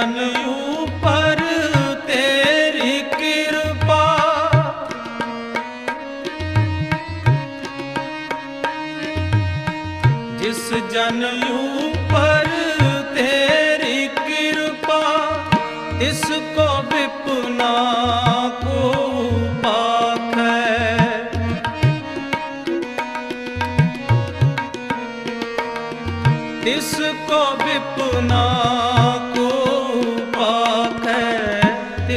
ਜਨ ਉਪਰ ਤੇਰੀ ਕਿਰਪਾ। ਜਿਸ ਜਨ ਉਪਰ ਤੇਰੀ ਕਿਰਪਾ ਤਿਸ ਕੋ ਵਿਪਨਾ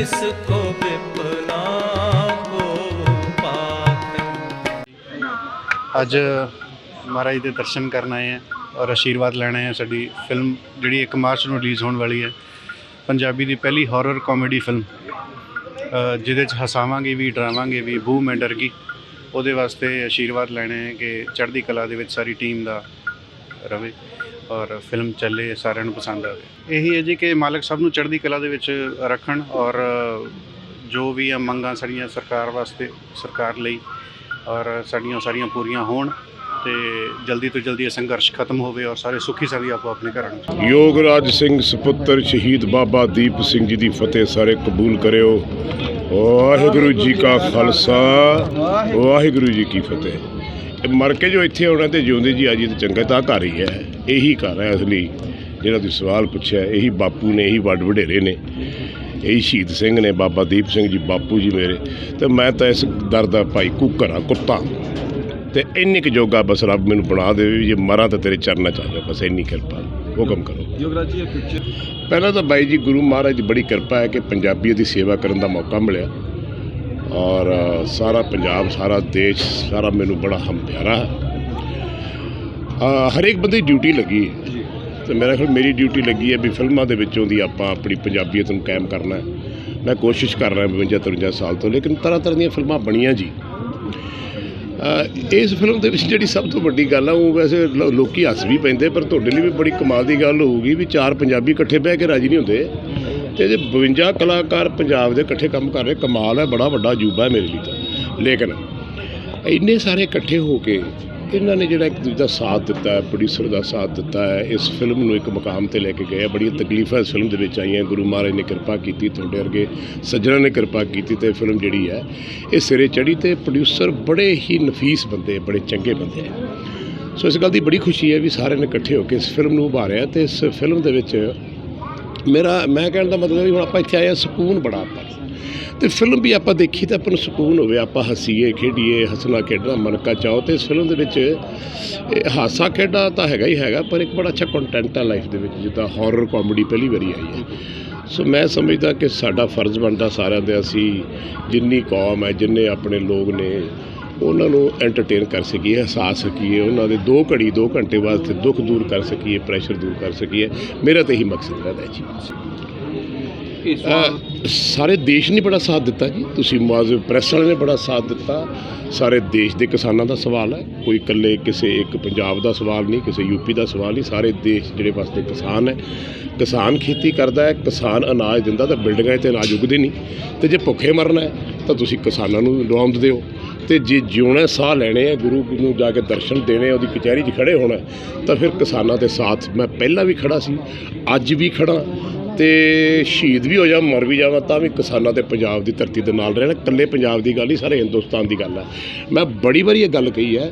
ਤਿਸ ਕੋ ਵਿਪਨਾ ਅੱਜ ਮਹਾਰਾਜ ਦੇ ਦਰਸ਼ਨ ਕਰਨ ਆਏ ਹਾਂ ਔਰ ਆਸ਼ੀਰਵਾਦ ਲੈਣਾ ਹੈ। ਸਾਡੀ ਫਿਲਮ ਜਿਹੜੀ 1 ਮਾਰਚ ਨੂੰ ਰਿਲੀਜ਼ ਹੋਣ ਵਾਲੀ ਹੈ ਪੰਜਾਬੀ ਦੀ ਪਹਿਲੀ ਹਾਰਰ ਕਾਮੇਡੀ ਫਿਲਮ ਅ, ਜਿਹਦੇ ਚ ਹਸਾਵਾਂਗੇ ਵੀ ਡਰਾਵਾਂਗੇ ਵੀ ਬੂ ਮੈਂ ਡਰ ਗਈ। ਉਹਦੇ ਵਾਸਤੇ ਆਸ਼ੀਰਵਾਦ ਲੈਣਾ ਹੈ ਕਿ ਚੜ੍ਹਦੀ ਕਲਾ ਦੇ ਵਿੱਚ ਸਾਰੀ ਟੀਮ ਦਾ ਰਵੇ। ਔਰ ਫਿਲਮ ਚੱਲੇ, ਸਾਰਿਆਂ ਨੂੰ ਪਸੰਦ ਆਵੇ ਇਹੀ ਹੈ ਜੀ ਕਿ ਮਾਲਕ ਸਭ ਨੂੰ ਚੜ੍ਹਦੀ ਕਲਾ ਦੇ ਵਿੱਚ ਰੱਖਣ ਔਰ ਜੋ ਵੀ ਆ ਮੰਗਾਂ ਸਾਡੀਆਂ ਸਰਕਾਰ ਵਾਸਤੇ, ਸਰਕਾਰ ਲਈ ਔਰ ਸਾਡੀਆਂ ਸਾਰੀਆਂ ਪੂਰੀਆਂ ਹੋਣ ਤੇ ਜਲਦੀ ਤੋਂ ਜਲਦੀ ਇਹ ਸੰਘਰਸ਼ ਖਤਮ ਹੋਵੇ ਔਰ ਸਾਰੇ ਸੁਖੀ ਸਵੀ ਆਪੋ ਆਪਣੇ ਘਰਾਂ ਨੂੰ ਯੋਗਰਾਜ ਸਿੰਘ ਸੁਪੁੱਤਰ ਸ਼ਹੀਦ ਬਾਬਾ ਦੀਪ ਸਿੰਘ ਜੀ ਦੀ ਫਤਿਹ ਸਾਰੇ ਕਬੂਲ ਕਰਿਓ। ਵਾਹਿਗੁਰੂ ਜੀ ਕਾ ਖਾਲਸਾ, ਵਾਹਿਗੁਰੂ ਜੀ ਕੀ ਫਤਿਹ। ਮਰ ਕੇ ਜੋ ਇੱਥੇ ਆਉਣਾ ਤੇ ਜਿਉਂਦੇ ਜੀ ਆਜੀ ਤੇ ਚੰਗਾ ਤਾਂ ਘਰ ਹੀ ਹੈ। ਇਹੀ ਘਰ ਹੈ ਅਸਲੀ। ਜਿਹੜਾ ਤੁਸੀਂ ਸਵਾਲ ਪੁੱਛਿਆ ਇਹੀ ਬਾਪੂ ਨੇ ਇਹੀ ਵੱਡ ਵਡੇਰੇ ਨੇ। ਇਹੀ ਸ਼ਹੀਦ ਸਿੰਘ ਨੇ ਬਾਬਾ ਦੀਪ ਸਿੰਘ ਜੀ ਬਾਪੂ ਜੀ ਮੇਰੇ। ਤੇ ਮੈਂ ਤਾਂ ਇਸ ਦਰ ਦਾ ਭਾਈ ਕੁੱਕਰ ਕੁੱਤਾ। ਤੇ ਇੰਨੀ ਕੁ ਜੋਗਾ ਬਸ ਰੱਬ ਮੈਨੂੰ ਬਣਾ ਦੇਵੇ ਵੀ ਜੇ ਮਰਾਂ ਤਾਂ ਤੇਰੇ ਚਰਨਾਂ ਚ ਆ ਜਾ ਬਸ ਇੰਨੀ ਕਿਰਪਾ। ਹੁਕਮ ਕਰੋ। ਯੋਗਰਾਜ ਜੀ ਇਹ ਪਿਕਚਰ ਪਹਿਲਾਂ ਤਾਂ ਬਾਈ ਜੀ ਗੁਰੂ ਮਹਾਰਾਜ ਦੀ ਬੜੀ ਕਿਰਪਾ ਹੈ ਕਿ ਪੰਜਾਬੀਅਤ ਦੀ ਸੇਵਾ ਕਰਨ ਦਾ ਮੌਕਾ ਮਿਲਿਆ। ਔਰ ਸਾਰਾ ਪੰਜਾਬ ਸਾਰਾ ਦੇਸ਼ ਸਾਰਾ ਮੈਨੂੰ ਬੜਾ ਹਮ ਪਿਆਰਾ ਹੈ। ਅ, ਹਰੇਕ ਬੰਦੇ ਦੀ ਡਿਊਟੀ ਲੱਗੀ ਹੈ। ਤੇ ਮੇਰਾ ਖਿਆਲ ਮੇਰੀ ਡਿਊਟੀ ਲੱਗੀ ਹੈ ਵੀ ਫਿਲਮਾਂ ਦੇ ਵਿੱਚੋਂ ਦੀ ਆਪਾਂ ਆਪਣੀ ਪੰਜਾਬੀਅਤ ਨੂੰ ਕਾਇਮ ਕਰਨਾ ਹੈ। ਮੈਂ ਕੋਸ਼ਿਸ਼ ਕਰ ਰਿਹਾ 52 53 ਸਾਲ ਤੋਂ ਲੇਕਿਨ ਤਰ੍ਹਾਂ ਤਰ੍ਹਾਂ ਦੀਆਂ ਫਿਲਮਾਂ ਬਣੀਆਂ ਜੀ। ਇਸ ਫਿਲਮ ਦੇ ਵਿੱਚ ਜਿਹੜੀ ਸਭ ਤੋਂ ਵੱਡੀ ਗੱਲ ਆ ਉਹ ਵੈਸੇ ਲੋਕੀ ਹੱਸ ਵੀ ਪੈਂਦੇ ਪਰ ਤੁਹਾਡੇ ਲਈ ਵੀ ਬੜੀ ਕਮਾਲ ਦੀ ਗੱਲ ਹੋਊਗੀ ਵੀ ਚਾਰ ਪੰਜਾਬੀ ਇਕੱਠੇ ਬਹਿ ਕੇ ਰਾਜੀ ਨਹੀਂ ਹੁੰਦੇ। ਤੇ ਜੇ 52 ਕਲਾਕਾਰ ਪੰਜਾਬ ਦੇ ਇਕੱਠੇ ਕੰਮ ਕਰ ਰਹੇ, ਕਮਾਲ ਹੈ, ਬੜਾ ਵੱਡਾ ਅਜੂਬਾ ਹੈ ਮੇਰੇ ਲਈ ਤਾਂ। ਲੇਕਿਨ ਇੰਨੇ ਸਾਰੇ ਇਕੱਠੇ ਹੋ ਕੇ ਇਹਨਾਂ ਨੇ ਜਿਹੜਾ ਇੱਕ ਦੂਜੇ ਦਾ ਸਾਥ ਦਿੱਤਾ ਹੈ ਪ੍ਰੋਡਿਊਸਰ ਦਾ ਸਾਥ ਦਿੱਤਾ ਹੈ, ਇਸ ਫਿਲਮ ਨੂੰ ਇੱਕ ਮੁਕਾਮ ਤੇ ਲੈ ਕੇ ਗਏ ਆ। ਬੜੀਆਂ ਤਕਲੀਫਾਂ ਇਸ ਫਿਲਮ ਦੇ ਵਿੱਚ ਆਈਆਂ। ਗੁਰੂ ਮਹਾਰਾਜ ਨੇ ਕਿਰਪਾ ਕੀਤੀ ਤੁਹਾਡੇ ਵਰਗੇ ਸੱਜਣਾਂ ਨੇ ਕਿਰਪਾ ਕੀਤੀ ਤੇ ਫਿਲਮ ਜਿਹੜੀ ਹੈ, ਇਹ ਸਿਰੇ ਚੜੀ ਤੇ ਪ੍ਰੋਡਿਊਸਰ ਬੜੇ ਹੀ ਨਫੀਸ ਬੰਦੇ, ਬੜੇ ਚੰਗੇ ਬੰਦੇ ਹੈ। ਸੋ ਇਸ ਗੱਲ ਦੀ ਬੜੀ ਖੁਸ਼ੀ ਹੈ ਵੀ ਸਾਰਿਆਂ ਨੇ ਇਕੱਠੇ ਹੋ ਕੇ ਇਸ ਫਿਲਮ ਨੂੰ ਉਭਾਰਿਆ ਤੇ ਇਸ ਫਿਲਮ ਦੇ ਵਿੱਚ ਮੇਰਾ ਮੈਂ ਕਹਿਣ ਦਾ ਮਤਲਬ ਵੀ ਹੁਣ ਆਪਾਂ ਇੱਥੇ ਆਏ ਹਾਂ, ਸਕੂਨ ਬੜਾ ਆਪਾਂ ਨੂੰ। ਤੇ ਫਿਲਮ ਵੀ ਆਪਾਂ ਦੇਖੀ ਤਾਂ ਆਪਾਂ ਨੂੰ ਸਕੂਨ ਹੋਵੇ, ਆਪਾਂ ਹੱਸੀਏ, ਖੇਡੀਏ, ਹੱਸਣਾ, ਖੇਡਣਾ ਮਨਕਾ ਚਾਹੋ ਤੇ ਇਸ ਫਿਲਮ ਦੇ ਵਿੱਚ ਇਹ ਹਾਸਾ ਖੇਡਾ ਤਾਂ ਹੈਗਾ ਹੀ ਹੈਗਾ, ਪਰ ਇੱਕ ਬੜਾ ਅੱਛਾ ਕੰਟੈਂਟ ਆ ਲਾਈਫ ਦੇ ਵਿੱਚ, ਜਿੱਦਾਂ ਹਾਰਰ ਕਾਮੇਡੀ ਪਹਿਲੀ ਵਾਰੀ ਆਈ ਹੈ ਸੋ ਮੈਂ ਸਮਝਦਾ ਕਿ ਸਾਡਾ ਫਰਜ਼ ਬਣਦਾ ਸਾਰਿਆਂ ਦੇ ਅਸੀਂ ਜਿੰਨੀ ਕੌਮ ਹੈ, ਜਿੰਨੇ ਆਪਣੇ ਲੋਕ ਨੇ ਉਹਨਾਂ ਨੂੰ ਐਂਟਰਟੇਨ ਕਰ ਸਕੀਏ ਹਸਾ ਸਕੀਏ ਉਹਨਾਂ ਦੇ 2 ਘੜੀ 2 ਘੰਟੇ ਵਾਸਤੇ ਦੁੱਖ ਦੂਰ ਕਰ ਸਕੀਏ ਪ੍ਰੈਸ਼ਰ ਦੂਰ ਕਰ ਸਕੀਏ। ਮੇਰਾ ਤਾਂ ਇਹੀ ਮਕਸਦ ਰਹਿੰਦਾ ਹੈ ਜੀ। ਸਾਰੇ ਦੇਸ਼ ਨੇ ਬੜਾ ਸਾਥ ਦਿੱਤਾ ਜੀ। ਤੁਸੀਂ ਮੁਆਜ਼ਬ ਪ੍ਰੈਸ ਵਾਲੇ ਨੇ ਬੜਾ ਸਾਥ ਦਿੱਤਾ। ਸਾਰੇ ਦੇਸ਼ ਦੇ ਕਿਸਾਨਾਂ ਦਾ ਸਵਾਲ ਹੈ। ਕੋਈ ਇਕੱਲੇ ਕਿਸੇ ਇੱਕ ਪੰਜਾਬ ਦਾ ਸਵਾਲ ਨਹੀਂ ਕਿਸੇ ਯੂਪੀ ਦਾ ਸਵਾਲ ਨਹੀਂ। ਸਾਰੇ ਦੇਸ਼ ਜਿਹੜੇ ਵਾਸਤੇ ਕਿਸਾਨ ਹੈ ਕਿਸਾਨ ਖੇਤੀ ਕਰਦਾ ਹੈ ਕਿਸਾਨ ਅਨਾਜ ਦਿੰਦਾ ਤਾਂ ਬਿਲਡਿੰਗਾਂ 'ਤੇ ਅਨਾਜ ਉਗਦੇ ਨਹੀਂ। ਤੇ ਜੇ ਭੁੱਖੇ ਮਰਨਾ ਹੈ ਤਾਂ ਤੁਸੀਂ ਕਿਸਾਨਾਂ ਨੂੰ ਰੌਂਦ ਦਿਓ ਤੇ ਜੇ ਜਿਉਣਾ ਸਾਹ ਲੈਣੇ ਆ ਗੁਰੂ ਨੂੰ ਜਾ ਕੇ ਦਰਸ਼ਨ ਦੇਣੇ ਉਹਦੀ ਕਚਹਿਰੀ 'ਚ ਖੜੇ ਹੋਣਾ ਤਾਂ ਫਿਰ ਕਿਸਾਨਾਂ ਦੇ ਸਾਥ ਮੈਂ ਪਹਿਲਾਂ ਵੀ ਖੜਾ ਸੀ, ਅੱਜ ਵੀ ਖੜਾ। ਤੇ ਸ਼ਹੀਦ ਵੀ ਹੋ ਜਾ, ਮਰ ਵੀ ਜਾਵਾਂ, ਤਾਂ ਵੀ ਕਿਸਾਨਾਂ ਤੇ ਪੰਜਾਬ ਦੀ ਧਰਤੀ ਦੇ ਨਾਲ ਰਹਿਣਾ, ਇਕੱਲੇ ਪੰਜਾਬ ਦੀ ਗੱਲ ਹੀ ਸਾਰੇ ਹਿੰਦੁਸਤਾਨ ਦੀ ਗੱਲ ਹੈ। ਮੈਂ ਬੜੀ ਵਾਰੀ ਇਹ ਗੱਲ ਕਹੀ ਹੈ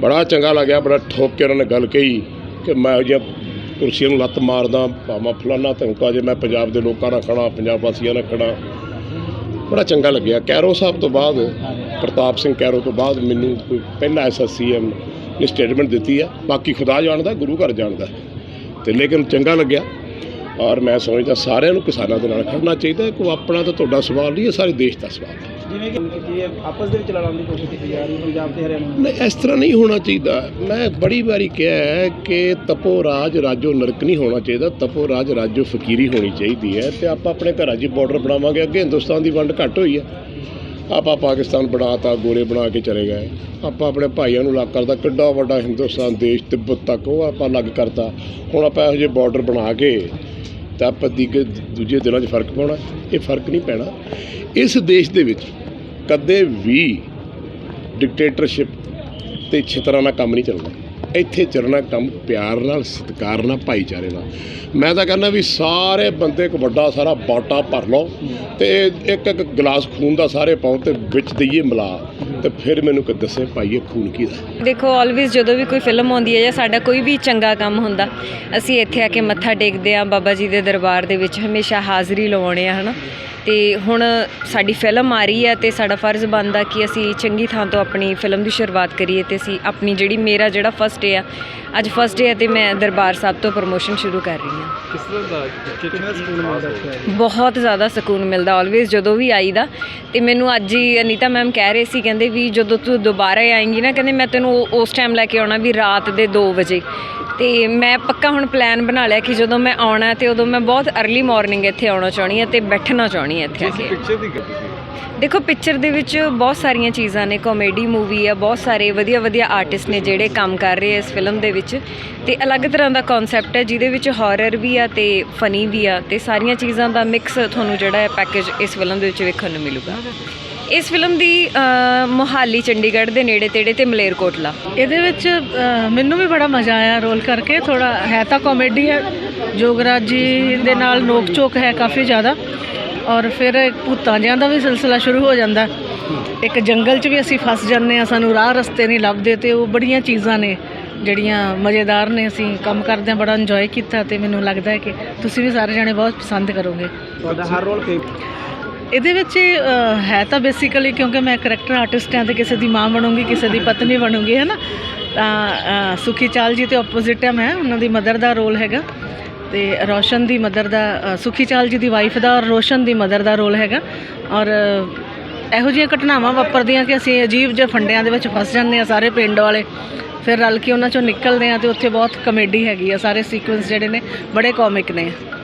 ਬੜਾ ਚੰਗਾ ਲੱਗਿਆ, ਬੜਾ ਠੋਕ ਕੇ ਉਹਨਾਂ ਨੇ ਗੱਲ ਕਹੀ ਕਿ ਮੈਂ ਜੇ ਕੁਰਸੀਆਂ ਨੂੰ ਲੱਤ ਮਾਰਦਾ, ਭਾਵਾਂ ਫਲਾਨਾ ਧਮਕਾ ਜੇ ਮੈਂ ਪੰਜਾਬ ਦੇ ਲੋਕਾਂ ਨਾਲ ਖੜਾ, ਪੰਜਾਬ ਵਾਸੀਆਂ ਨਾਲ ਖੜਾ। ਬੜਾ ਚੰਗਾ ਲੱਗਿਆ। ਕੈਰੋ ਸਾਹਿਬ ਤੋਂ ਬਾਅਦ, ਪ੍ਰਤਾਪ ਸਿੰਘ ਕੈਰੋ ਤੋਂ ਬਾਅਦ ਮੈਨੂੰ ਕੋਈ ਪਹਿਲਾ ਐਸਾ ਸੀਐਮ ਨੇ ਸਟੇਟਮੈਂਟ ਦਿੱਤੀ ਹੈ ਬਾਕੀ ਖੁਦਾ ਜਾਣਦਾ, ਗੁਰੂ ਘਰ ਜਾਣਦਾ। ਤੇ ਲੇਕਿਨ ਚੰਗਾ ਲੱਗਿਆ। ਔਰ ਮੈਂ ਸਮਝਦਾ ਸਾਰਿਆਂ ਨੂੰ ਕਿਸਾਨਾਂ ਦੇ ਨਾਲ ਖੜਨਾ ਚਾਹੀਦਾ। ਕੋਈ ਆਪਣਾ ਤਾਂ ਤੁਹਾਡਾ ਸਵਾਲ ਨਹੀਂ ਹੈ ਸਾਰੇ ਦੇਸ਼ ਦਾ ਸਵਾਲ ਹੈ ਜਿਵੇਂ ਕਿ ਕੀਤੀ ਹੈ ਆਪਸ ਦੇ ਵਿੱਚ ਲੜਾਉਣ ਦੀ ਕੋਸ਼ਿਸ਼ ਕੀਤੀ ਜਾ ਰਹੀ ਪੰਜਾਬ ਤੇ ਹਰਿਆਣਾ ਨਹੀਂ, ਇਸ ਤਰ੍ਹਾਂ ਨਹੀਂ ਹੋਣਾ ਚਾਹੀਦਾ। ਮੈਂ ਬੜੀ ਵਾਰੀ ਕਿਹਾ ਹੈ ਕਿ ਤਪੋ ਰਾਜ ਰਾਜੋ ਨਰਕ ਨਹੀਂ ਹੋਣਾ ਚਾਹੀਦਾ। ਤਪੋ ਰਾਜ ਰਾਜੋ ਫਕੀਰੀ ਹੋਣੀ ਚਾਹੀਦੀ ਹੈ ਤੇ ਆਪਾਂ ਆਪਣੇ ਘਰਾਂ 'ਚ ਬਾਰਡਰ ਬਣਾਵਾਂਗੇ। ਅੱਗੇ ਹਿੰਦੁਸਤਾਨ ਦੀ ਵੰਡ ਘੱਟ ਹੋਈ ਹੈ। ਆਪਾਂ ਪਾਕਿਸਤਾਨ ਬਣਾਤਾ ਗੋਲੇ ਬਣਾ ਕੇ ਚਲੇ ਗਏ। ਆਪਾਂ ਆਪਣੇ ਭਾਈਆਂ ਨੂੰ ਅਲੱਗ ਕਰਤਾ। ਕਿੱਡਾ ਵੱਡਾ ਹਿੰਦੁਸਤਾਨ ਦੇਸ਼ ਤਿੱਬਤ ਤੱਕ ਉਹ ਆਪਾਂ ਅਲੱਗ ਕਰਤਾ। ਹੁਣ ਆਪਾਂ ਇਹੋ ਜਿਹੇ ਬਾਰਡਰ ਬਣਾ ਕੇ ਤਾਂ ਆਪਾਂ ਦੀਗੇ ਦੂਜੇ ਦਿਨਾਂ 'ਚ ਫ਼ਰਕ ਪਾਉਣਾ, ਇਹ ਫ਼ਰਕ ਨਹੀਂ ਪੈਣਾ। ਇਸ ਦੇਸ਼ ਦੇ ਵਿੱਚ ਕਦੇ ਵੀ ਡਿਕਟੇਟਰਸ਼ਿਪ ਤੇ ਛਿੱਤਰਾਂ ਨਾਲ ਕੰਮ ਨਹੀਂ ਚੱਲਦਾ। ਇੱਥੇ ਚੱਲਣਾ ਕੰਮ, ਪਿਆਰ ਨਾਲ, ਸਤਿਕਾਰ ਨਾਲ, ਭਾਈਚਾਰੇ ਨਾਲ। ਮੈਂ ਤਾਂ ਕਹਿੰਦਾ ਵੀ ਸਾਰੇ ਬੰਦੇ ਇੱਕ ਵੱਡਾ ਸਾਰਾ ਬਾਟਾ ਭਰ ਲਓ ਤੇ ਇੱਕ ਇੱਕ ਗਲਾਸ ਖੂਨ ਦਾ ਸਾਰੇ ਪਾਓ ਤੇ ਵਿੱਚ ਦਈਏ ਮਿਲਾ। ਤੇ ਫਿਰ ਮੈਨੂੰ ਕਿ ਦੱਸੇ ਭਾਈ ਖੂਨ ਕੀ ਦਾ? ਦੇਖੋ ਆਲਵੇਜ਼ ਜਦੋਂ ਵੀ ਕੋਈ ਫਿਲਮ ਆਉਂਦੀ ਹੈ ਜਾਂ ਸਾਡਾ ਕੋਈ ਵੀ ਚੰਗਾ ਕੰਮ ਹੁੰਦਾ, ਅਸੀਂ ਇੱਥੇ ਆ ਕੇ ਮੱਥਾ ਟੇਕਦੇ ਆ ਬਾਬਾ ਜੀ ਦੇ ਦਰਬਾਰ ਦੇ ਵਿੱਚ ਹਮੇਸ਼ਾ ਹਾਜ਼ਰੀ ਲਵਾਉਣੇ ਆ ਹਨਾ? ਤੇ ਹੁਣ ਸਾਡੀ ਫਿਲਮ ਆ ਰਹੀ ਹੈ ਤੇ ਸਾਡਾ ਫਰਜ਼ ਬਣਦਾ ਕਿ ਅਸੀਂ ਚੰਗੀ ਥਾਂ ਤੋਂ ਆਪਣੀ ਫਿਲਮ ਦੀ ਸ਼ੁਰੂਆਤ ਕਰੀਏ ਤੇ ਅਸੀਂ ਆਪਣੀ ਜਿਹੜੀ ਮੇਰਾ ਜਿਹੜਾ ਫਸਟ ਡੇ ਆ ਅੱਜ ਫਸਟ ਡੇ ਹੈ ਤੇ ਮੈਂ ਦਰਬਾਰ ਸਾਹਿਬ ਤੋਂ ਪ੍ਰਮੋਸ਼ਨ ਸ਼ੁਰੂ ਕਰ ਰਹੀ ਹਾਂ। ਕਿਸ ਤਰ੍ਹਾਂ ਦਾ ਕਿੰਨਾ ਸਕੂਨ ਮਿਲਦਾ ਇੱਥੇ ਬਹੁਤ ਜ਼ਿਆਦਾ ਸਕੂਨ ਮਿਲਦਾ ਆਲਵੇਜ਼ ਜਦੋਂ ਵੀ ਆਈਦਾ। ਤੇ ਮੈਨੂੰ ਅੱਜ ਹੀ ਅਨੀਤਾ ਮੈਮ ਕਹਿ ਰਹੇ ਸੀ ਕਹਿੰਦੇ ਵੀ ਜਦੋਂ ਤੂੰ ਦੁਬਾਰਾ ਆਏਂਗੀ ਨਾ ਕਹਿੰਦੇ ਮੈਂ ਤੈਨੂੰ ਉਸ ਟਾਈਮ ਲੈ ਕੇ ਆਉਣਾ ਵੀ ਰਾਤ ਦੇ 2 ਵਜੇ। ਤੇ ਮੈਂ ਪੱਕਾ ਹੁਣ ਪਲਾਨ ਬਣਾ ਲਿਆ ਕਿ ਜਦੋਂ ਮੈਂ ਆਉਣਾ ਤੇ ਉਦੋਂ ਮੈਂ ਬਹੁਤ अर्ਲੀ ਮਾਰਨਿੰਗ ਇੱਥੇ ਆਉਣਾ ਚਾਹਣੀ ਹਾਂ ਤੇ ਬੈਠਣਾ ਚਾਹਣੀ ਹਾਂ ਇੱਥੇ ਆ ਕੇ। ਪਿਕਚਰ ਦੀ ਗੱਲ ਸੀ? ਦੇਖੋ ਪਿਕਚਰ ਦੇ ਵਿੱਚ ਬਹੁਤ ਸਾਰੀਆਂ ਚੀਜ਼ਾਂ ਨੇ ਕਾਮੇਡੀ ਮੂਵੀ ਆ ਬਹੁਤ ਸਾਰੇ ਵਧੀਆ ਵਧੀਆ ਆਰਟਿਸਟ ਨੇ ਜਿਹੜੇ ਕੰਮ ਕਰ ਰਹੇ ਆ ਇਸ ਫਿਲਮ ਦੇ ਵਿੱਚ। ਤੇ ਅਲੱਗ ਤਰ੍ਹਾਂ ਦਾ ਕਨਸੈਪਟ ਹੈ ਜਿਹਦੇ ਵਿੱਚ ਹਾਰਰ ਵੀ ਆ ਤੇ ਫਨੀ ਵੀ ਆ ਤੇ ਸਾਰੀਆਂ ਚੀਜ਼ਾਂ ਦਾ ਮਿਕਸ ਤੁਹਾਨੂੰ ਜਿਹੜਾ ਹੈ ਪੈਕੇਜ ਇਸ ਫਿਲਮ ਦੇ ਵਿੱਚ ਵੇਖਣ ਨੂੰ ਮਿਲੂਗਾ। ਇਸ ਫਿਲਮ ਦੀ ਅ, ਮੋਹਾਲੀ ਚੰਡੀਗੜ੍ਹ ਦੇ ਨੇੜੇ ਤੇੜੇ ਤੇ ਮਲੇਰਕੋਟਲਾ। ਇਹਦੇ ਵਿੱਚ ਅ, ਮੈਨੂੰ ਵੀ ਬੜਾ ਮਜ਼ਾ ਆਇਆ ਰੋਲ ਕਰਕੇ। ਥੋੜਾ ਹੈ ਤਾਂ ਕਾਮੇਡੀ ਹੈ। ਜੋਗਰਾਜ ਜੀ ਦੇ ਨਾਲ ਨੋਕ ਝੋਕ ਹੈ ਕਾਫੀ ਜ਼ਿਆਦਾ। ਔਰ ਫਿਰ ਇੱਕ ਭੂਤਾਂ ਜਿਹਾਂ ਦਾ ਵੀ ਸਿਲਸਿਲਾ ਸ਼ੁਰੂ ਹੋ ਜਾਂਦਾ। ਇੱਕ ਜੰਗਲ 'ਚ ਵੀ ਅਸੀਂ ਫਸ ਜਾਂਦੇ ਆ ਸਾਨੂੰ ਰਾਹ ਰਸਤੇ ਨਹੀਂ ਲੱਭਦੇ ਤੇ ਉਹ ਬੜੀਆਂ ਚੀਜ਼ਾਂ ਨੇ ਜਿਹੜੀਆਂ ਮਜ਼ੇਦਾਰ ਨੇ। ਅਸੀਂ ਕੰਮ ਕਰਦਿਆਂ ਬੜਾ ਇੰਜੋਏ ਕੀਤਾ ਤੇ ਮੈਨੂੰ ਲੱਗਦਾ ਹੈ ਕਿ ਤੁਸੀਂ ਵੀ ਸਾਰੇ ਜਣੇ ਬਹੁਤ ਪਸੰਦ ਕਰੋਗੇ। ਤੁਹਾਡਾ ਹਰ ਰੋਲ ਇਹਦੇ ਵਿੱਚ ਹੈ ਤਾਂ ਬੇਸਿਕਲੀ ਕਿਉਂਕਿ ਮੈਂ ਕਰੈਕਟਰ ਆਰਟਿਸਟ ਹਾਂ ਤੇ ਕਿਸੇ ਦੀ ਮਾਂ ਬਣੂੰਗੀ, ਕਿਸੇ ਦੀ ਪਤਨੀ ਬਣੂੰਗੀ, ਹੈ ਨਾ? ਤਾਂ ਸੁਖੀ ਚਾਲ ਜੀ ਤੇ ਆਪੋਜ਼ਿਟ ਹੈ ਮੈਂ, ਉਹਨਾਂ ਦੀ ਮਦਰ ਦਾ ਰੋਲ ਹੈਗਾ ਤੇ ਰੋਸ਼ਨ ਦੀ ਮਦਰ ਦਾ ਸੁਖੀ ਚਾਲ ਜੀ ਦੀ ਵਾਈਫ ਦਾ ਔਰ ਰੋਸ਼ਨ ਦੀ ਮਦਰ ਦਾ ਰੋਲ ਹੈਗਾ ਔਰ ਇਹੋ ਜਿਹੀਆਂ ਘਟਨਾਵਾਂ ਵਾਪਰਦੀਆਂ ਕਿ ਅਸੀਂ ਅਜੀਬ ਜਿਹੇ ਫੰਡਿਆਂ ਦੇ ਵਿੱਚ ਫਸ ਜਾਂਦੇ ਆ ਸਾਰੇ ਪਿੰਡ ਵਾਲੇ, ਫਿਰ ਰਲ ਕੇ ਉਹਨਾਂ ਚੋਂ ਨਿਕਲਦੇ ਆ ਤੇ ਉੱਥੇ ਬਹੁਤ ਕਮੇਡੀ ਹੈਗੀ ਆ, ਸਾਰੇ ਸੀਕੁਐਂਸ ਜਿਹੜੇ ਨੇ ਬੜੇ ਕਾਮਿਕ ਨੇ।